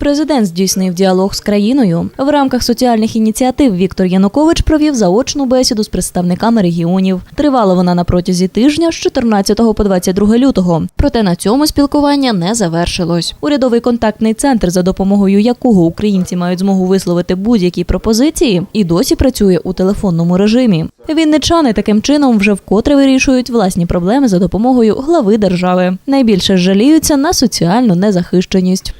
Президент здійснив діалог з країною. В рамках соціальних ініціатив Віктор Янукович провів заочну бесіду з представниками регіонів. Тривала вона на протязі тижня з 14 по 22 лютого. Проте на цьому спілкування не завершилось. Урядовий контактний центр, за допомогою якого українці мають змогу висловити будь-які пропозиції, і досі працює у телефонному режимі. Вінничани таким чином вже вкотре вирішують власні проблеми за допомогою глави держави. Найбільше жаліються на соціальну незахищеність.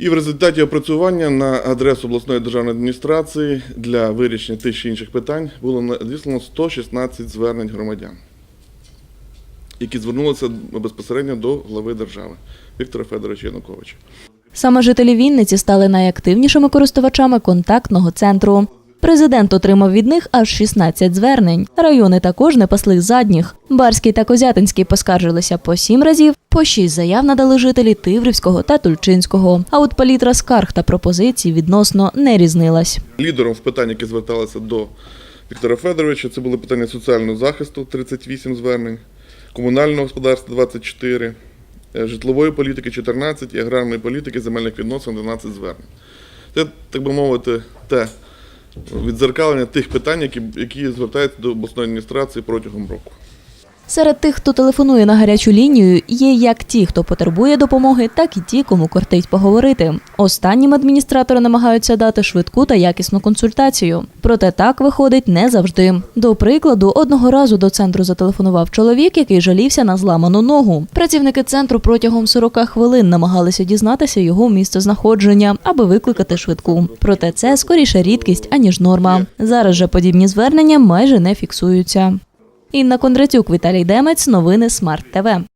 І в результаті опрацювання на адресу обласної державної адміністрації для вирішення тих чи інших питань було надіслано 116 звернень громадян, які звернулися безпосередньо до глави держави Віктора Федоровича Януковича. Саме жителі Вінниці стали найактивнішими користувачами контактного центру. Президент отримав від них аж 16 звернень. Райони також не пасли задніх. Барський та Козятинський поскаржилися по сім разів, по шість заяв надали жителі Тиврівського та Тульчинського. А от палітра скарг та пропозицій відносно не різнилась. Лідером в питань, які зверталися до Віктора Федоровича, це були питання соціального захисту 38 звернень, комунального господарства 24, е, житлової політики 14 і аграрної політики земельних відносин 12 звернень. Це, так би мовити, те відзеркалення тих питань, які, які звертаються до обласної адміністрації протягом року. Серед тих, хто телефонує на гарячу лінію, є як ті, хто потребує допомоги, так і ті, кому кортить поговорити. Останнім адміністратори намагаються дати швидку та якісну консультацію. Проте так виходить не завжди. До прикладу, одного разу до центру зателефонував чоловік, який жалівся на зламану ногу. Працівники центру протягом 40 хвилин намагалися дізнатися його місцезнаходження, аби викликати швидку. Проте це скоріше рідкість аніж норма. Зараз же подібні звернення майже не фіксуються. Інна Кондратюк, Віталій Демець, новини Смарт ТВ.